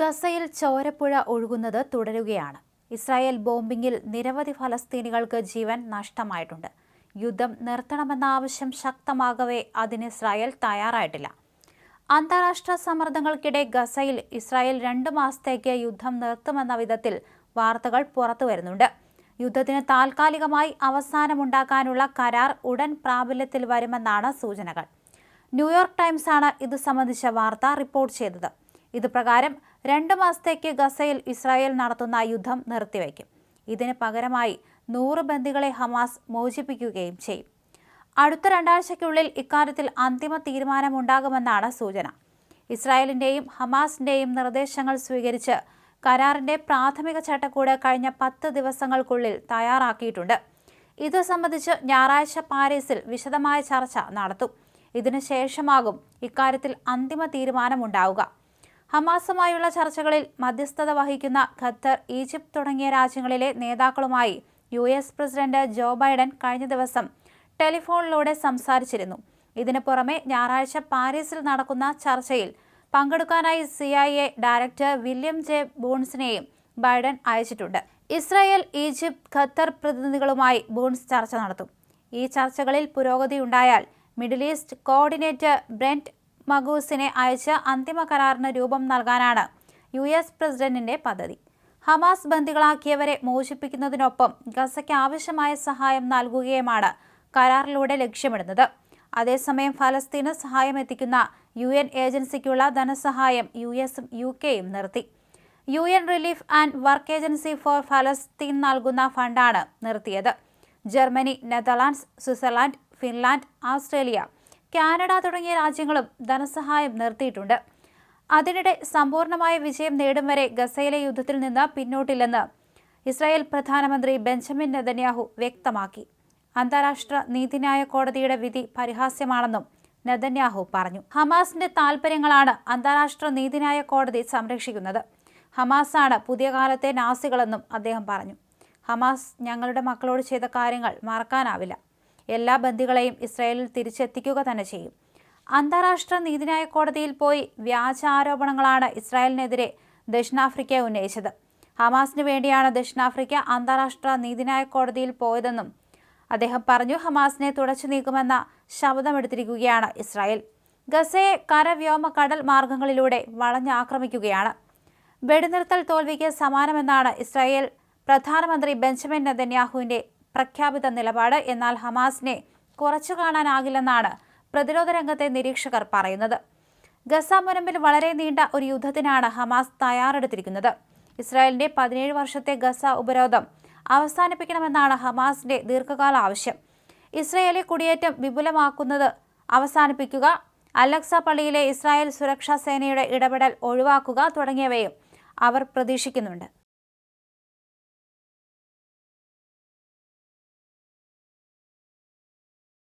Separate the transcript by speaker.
Speaker 1: ഗസയിൽ ചോരപ്പുഴ ഒഴുകുന്നത് തുടരുകയാണ്. ഇസ്രായേൽ ബോംബിംഗിൽ നിരവധി ഫലസ്തീനികൾക്ക് ജീവൻ നഷ്ടമായിട്ടുണ്ട്. യുദ്ധം നിർത്തണമെന്ന ആവശ്യം ശക്തമാകവേ അതിന് ഇസ്രായേൽ തയ്യാറായിട്ടില്ല. അന്താരാഷ്ട്ര സമ്മർദ്ദങ്ങൾക്കിടെ ഗസയിൽ ഇസ്രായേൽ രണ്ട് മാസത്തേക്ക് യുദ്ധം നിർത്തുമെന്ന വിധത്തിൽ വാർത്തകൾ പുറത്തു വരുന്നുണ്ട്. യുദ്ധത്തിന് താൽക്കാലികമായി അവസാനമുണ്ടാക്കാനുള്ള കരാർ ഉടൻ പ്രാബല്യത്തിൽ വരുമെന്നാണ് സൂചനകൾ. ന്യൂയോർക്ക് ടൈംസാണ് ഇത് സംബന്ധിച്ച വാർത്ത റിപ്പോർട്ട് ചെയ്തത്. ഇത് പ്രകാരം രണ്ട് മാസത്തേക്ക് ഗസയിൽ ഇസ്രായേൽ നടത്തുന്ന യുദ്ധം നിർത്തിവയ്ക്കും. ഇതിന് പകരമായി നൂറ് ബന്ദികളെ ഹമാസ് മോചിപ്പിക്കുകയും ചെയ്യും. അടുത്ത രണ്ടാഴ്ചയ്ക്കുള്ളിൽ ഇക്കാര്യത്തിൽ അന്തിമ തീരുമാനമുണ്ടാകുമെന്നാണ് സൂചന. ഇസ്രായേലിന്റെയും ഹമാസിന്റെയും നിർദ്ദേശങ്ങൾ സ്വീകരിച്ച് കരാറിന്റെ പ്രാഥമിക ചട്ടക്കൂട് കഴിഞ്ഞ പത്ത് ദിവസങ്ങൾക്കുള്ളിൽ തയ്യാറാക്കിയിട്ടുണ്ട്. ഇത് സംബന്ധിച്ച് ഞായറാഴ്ച പാരീസിൽ വിശദമായ ചർച്ച നടത്തും. ഇതിനുശേഷമാകും ഇക്കാര്യത്തിൽ അന്തിമ തീരുമാനമുണ്ടാവുക. ഹമാസുമായുള്ള ചർച്ചകളിൽ മധ്യസ്ഥത വഹിക്കുന്ന ഖത്തർ ഈജിപ്ത് തുടങ്ങിയ രാജ്യങ്ങളിലെ നേതാക്കളുമായി U S president Joe Biden കഴിഞ്ഞ ദിവസം ടെലിഫോണിലൂടെ സംസാരിച്ചിരുന്നു. ഇതിനു പുറമെ ഞായറാഴ്ച പാരീസിൽ നടക്കുന്ന ചർച്ചയിൽ പങ്കെടുക്കാനായി C I A director William J ബൂൺസിനെയും Biden അയച്ചിട്ടുണ്ട്. ഇസ്രായേൽ ഈജിപ്ത് ഖത്തർ പ്രതിനിധികളുമായി ബൂൺസ് ചർച്ച നടത്തും. ഈ ചർച്ചകളിൽ പുരോഗതി ഉണ്ടായാൽ മിഡിൽ ഈസ്റ്റ് കോർഡിനേറ്റർ ബ്രെന്റ് മഗൂസിനെ അയച്ച് അന്തിമ കരാറിന് രൂപം നൽകാനാണ് യു എസ് പ്രസിഡന്റിന്റെ പദ്ധതി. ഹമാസ് ബന്ദികളാക്കിയവരെ മോചിപ്പിക്കുന്നതിനൊപ്പം ഗസയ്ക്ക് ആവശ്യമായ സഹായം നൽകുകയുമാണ് കരാറിലൂടെ ലക്ഷ്യമിടുന്നത്. അതേസമയം ഫലസ്തീന് സഹായം എത്തിക്കുന്ന യു എൻ ഏജൻസിക്കുള്ള ധനസഹായം യു എസും യു കെയും നിർത്തി. U N relief and work agency for ഫലസ്തീൻ നൽകുന്ന ഫണ്ടാണ് നിർത്തിയത്. Germany Netherlands Switzerland Finland Australia Canada തുടങ്ങിയ രാജ്യങ്ങളും ധനസഹായം നിർത്തിയിട്ടുണ്ട്. അതിനിടെ സമ്പൂർണമായ വിജയം നേടും വരെ ഗസയിലെ യുദ്ധത്തിൽ നിന്ന് പിന്നോട്ടില്ലെന്ന് ഇസ്രായേൽ പ്രധാനമന്ത്രി ബെഞ്ചമിൻ നെതന്യാഹു വ്യക്തമാക്കി. അന്താരാഷ്ട്ര നീതിന്യായ കോടതിയുടെ വിധി പരിഹാസ്യമാണെന്നും നെതന്യാഹു പറഞ്ഞു. ഹമാസിന്റെ താൽപര്യങ്ങളാണ് അന്താരാഷ്ട്ര നീതിന്യായ കോടതി സംരക്ഷിക്കുന്നത്. ഹമാസാണ് പുതിയ കാലത്തെ നാസികളെന്നും അദ്ദേഹം പറഞ്ഞു. ഹമാസ് ഞങ്ങളുടെ മക്കളോട് ചെയ്ത കാര്യങ്ങൾ മറക്കാനാവില്ല. എല്ലാ ബന്ദികളെയും ഇസ്രായേലിൽ തിരിച്ചെത്തിക്കുക തന്നെ ചെയ്യും. അന്താരാഷ്ട്ര നീതിന്യായ കോടതിയിൽ പോയി വ്യാജ ആരോപണങ്ങളാണ് ഇസ്രായേലിനെതിരെ ദക്ഷിണാഫ്രിക്ക ഉന്നയിച്ചത്. ഹമാസിന് വേണ്ടിയാണ് ദക്ഷിണാഫ്രിക്ക അന്താരാഷ്ട്ര നീതിന്യായ കോടതിയിൽ പോയതെന്നും അദ്ദേഹം പറഞ്ഞു ഹമാസിനെ തുടച്ചു നീക്കുമെന്ന ശബ്ദമെടുത്തിരിക്കുകയാണ് ഇസ്രായേൽ. ഗസയെ കരവ്യോമ കടൽ മാർഗങ്ങളിലൂടെ വളഞ്ഞാക്രമിക്കുകയാണ്. വെടിനിർത്തൽ തോൽവിക്ക് സമാനമെന്നാണ് ഇസ്രായേൽ പ്രധാനമന്ത്രി ബെഞ്ചമിൻ നെതന്യാഹുവിന്റെ പ്രഖ്യാപിത നിലപാട്. എന്നാൽ ഹമാസിനെ കുറച്ചു കാണാനാകില്ലെന്നാണ് പ്രതിരോധ രംഗത്തെ നിരീക്ഷകർ പറയുന്നത്. ഗസ മുനമ്പിൽ വളരെ നീണ്ട ഒരു യുദ്ധത്തിനാണ് ഹമാസ് തയ്യാറെടുത്തിരിക്കുന്നത്. ഇസ്രായേലിന്റെ പതിനേഴ് വർഷത്തെ ഗസ ഉപരോധം അവസാനിപ്പിക്കണമെന്നാണ് ഹമാസിന്റെ ദീർഘകാല ആവശ്യം. ഇസ്രായേലി കുടിയേറ്റം വിപുലമാക്കുന്നത് അവസാനിപ്പിക്കുക അലക്സ പള്ളിയിലെ ഇസ്രായേൽ സുരക്ഷാ സേനയുടെ ഇടപെടൽ ഒഴിവാക്കുക തുടങ്ങിയവയും അവർ പ്രതീക്ഷിക്കുന്നുണ്ട്.